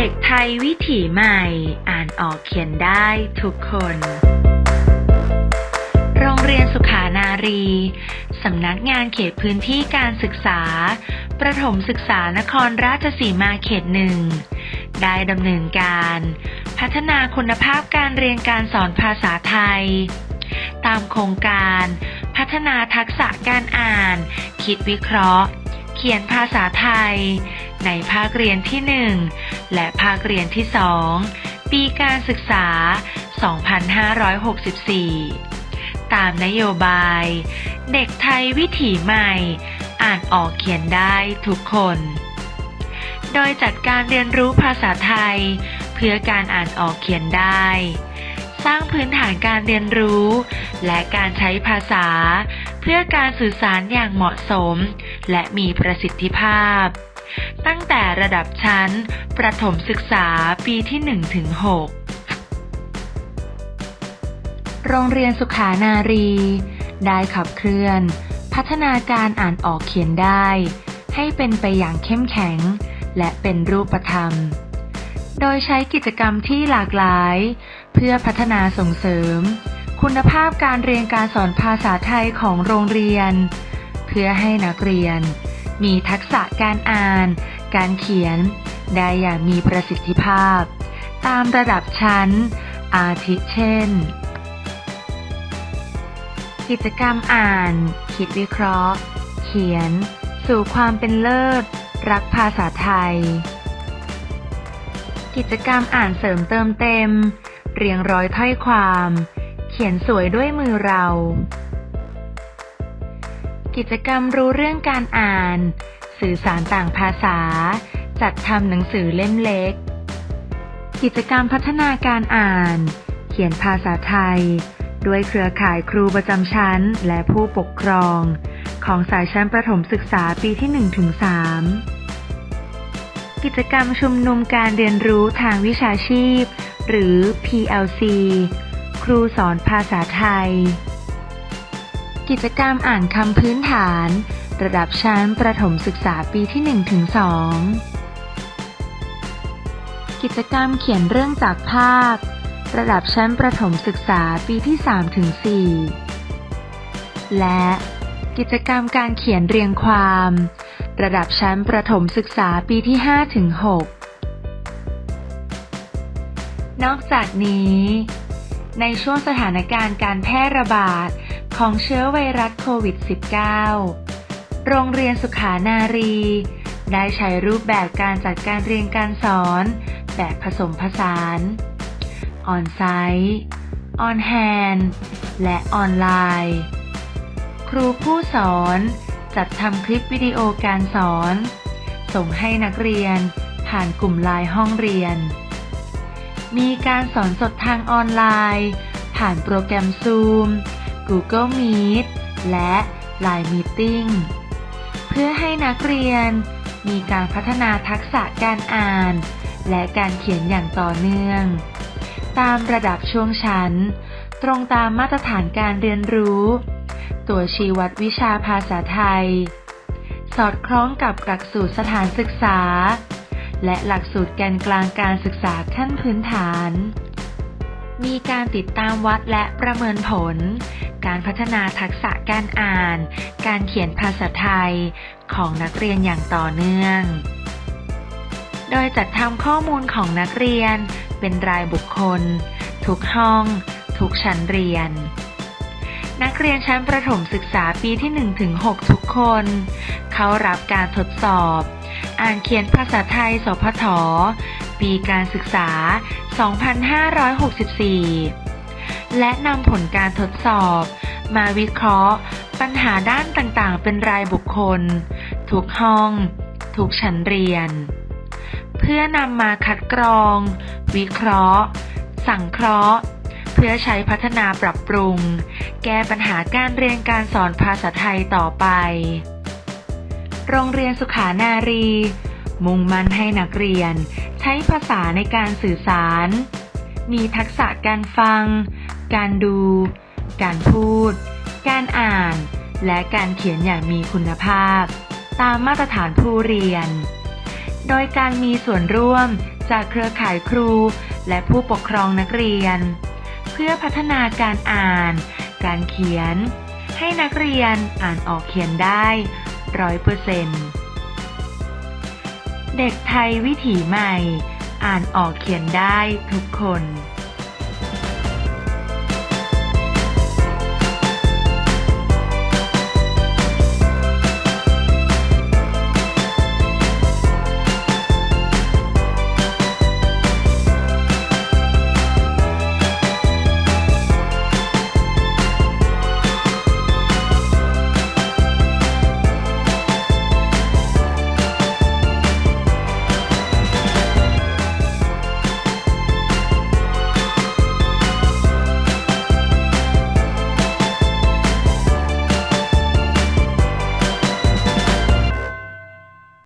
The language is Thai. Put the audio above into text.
เด็กไทยวิถีใหม่ อ่านออกเขียนได้ทุกคน โรงเรียนสุขานารี สำนักงานเขตพื้นที่การศึกษา ประถมศึกษานครราชสีมาเขตหนึ่ง ได้ดำเนินการ พัฒนาคุณภาพการเรียนการสอนภาษาไทย ตามโครงการ พัฒนาทักษะการอ่าน คิดวิเคราะห์ เขียนภาษาไทย ในภาคเรียนที่1 และภาคเรียนที่ 2 ปีการศึกษา 2564 ตามนโยบาย เด็กไทยวิถีใหม่ อ่านออกเขียนได้ทุกคน โดยจัดการเรียนรู้ภาษาไทย เพื่อการอ่านออกเขียนได้ สร้างพื้นฐานการเรียนรู้ และการใช้ภาษา เพื่อการสื่อสารอย่างเหมาะสม และมีประสิทธิภาพ ตั้งแต่ระดับชั้น ประถมศึกษาปีที่1ถึง6โรงเรียนสุขานารี ได้ขับเคลื่อน พัฒนาการอ่านออกเขียนได้ ให้เป็นไปอย่างเข้มแข็ง และเป็นรูปธรรม โดยใช้กิจกรรมที่หลากหลาย เพื่อพัฒนาส่งเสริม คุณภาพการเรียนการสอนภาษาไทยของโรงเรียน เพื่อให้นักเรียน มีทักษะการอ่าน การเขียน ได้อย่างมีประสิทธิภาพ ตามระดับชั้น อาทิเช่น กิจกรรมอ่าน คิดวิเคราะห์ เขียน สู่ความเป็นเลิศ รักภาษาไทย กิจกรรมอ่านเสริมเติมเต็ม เรียงร้อยถ้อยความ เขียนสวยด้วยมือเรา กิจกรรมรู้เรื่องการอ่าน สื่อสารต่างภาษา จัดทำหนังสือเล่มเล็ก กิจกรรมพัฒนาการอ่าน เขียนภาษาไทย ด้วยเครือข่ายครูประจำชั้นและผู้ปกครอง ของสายชั้นประถมศึกษาปีที่1-3กิจกรรมชุมนุมการเรียนรู้ทางวิชาชีพ หรือ PLC ครูสอนภาษาไทย กิจกรรมอ่านคำพื้นฐาน ระดับชั้นประถมศึกษาปีที่ 1-2 กิจกรรมเขียนเรื่องจากภาพ ระดับชั้นประถมศึกษาปีที่ 3-4 และกิจกรรมการเขียนเรียงความ ระดับชั้นประถมศึกษาปีที่ 5-6 นอกจากนี้ ในช่วงสถานการณ์การแพร่ระบาด ของเชื้อไวรัสโควิด -19 โรงเรียนสุขานารี ได้ใช้รูปแบบการจัดการเรียนการสอน แบบผสมผสานออนไซต์ออนแฮนและออนไลน์ ครูผู้สอนจัดทำคลิปวิดีโอการสอน ส่งให้นักเรียนผ่านกลุ่มไลน์ห้องเรียน มีการสอนสดทางออนไลน์ ผ่านโปรแกรม Zoom Google Meet และ Line Meeting เพื่อให้นักเรียนมีการพัฒนาทักษะการอ่าน และการเขียนอย่างต่อเนื่อง ตามระดับช่วงชั้น ตรงตามมาตรฐานการเรียนรู้ ตัวชี้วัดวิชาภาษาไทย สอดคล้องกับหลักสูตรสถานศึกษา และหลักสูตรแกนกลางการศึกษาขั้นพื้นฐาน มีการติดตามวัดและประเมินผล การพัฒนาทักษะการอ่าน การเขียนภาษาไทยของนักเรียนอย่างต่อเนื่อง โดยจัดทำข้อมูลของนักเรียน เป็นรายบุคคล ทุกห้อง ทุกชั้นเรียน นักเรียนชั้นประถมศึกษาปีที่ 1-6 ทุกคน เขารับการทดสอบ อ่านเขียนภาษาไทย สพทปีการศึกษา 2564 และนำผลการทดสอบ มาวิเคราะห์ ปัญหาด้านต่างๆ เป็นรายบุคคล ทุกห้อง ทุกชั้นเรียน เพื่อนำมาคัดกรอง วิเคราะห์ สังเคราะห์ เพื่อใช้พัฒนาปรับปรุง แก้ปัญหาการเรียนการสอนภาษาไทยต่อไป โรงเรียนสุขานารี มุ่งมั่นให้นักเรียน ใช้ภาษาในการสื่อสารมีทักษะการฟัง การดู การพูด การอ่าน และการเขียนอย่างมีคุณภาพ ตามมาตรฐานผู้เรียน โดยการมีส่วนร่วมจากเครือข่ายครู และผู้ปกครองนักเรียน เพื่อพัฒนาการอ่าน การเขียน ให้นักเรียนอ่านออกเขียนได้ร้อยเปอร์เซ็นต์เด็กไทยวิถีใหม่ อ่านออกเขียนได้ทุกคน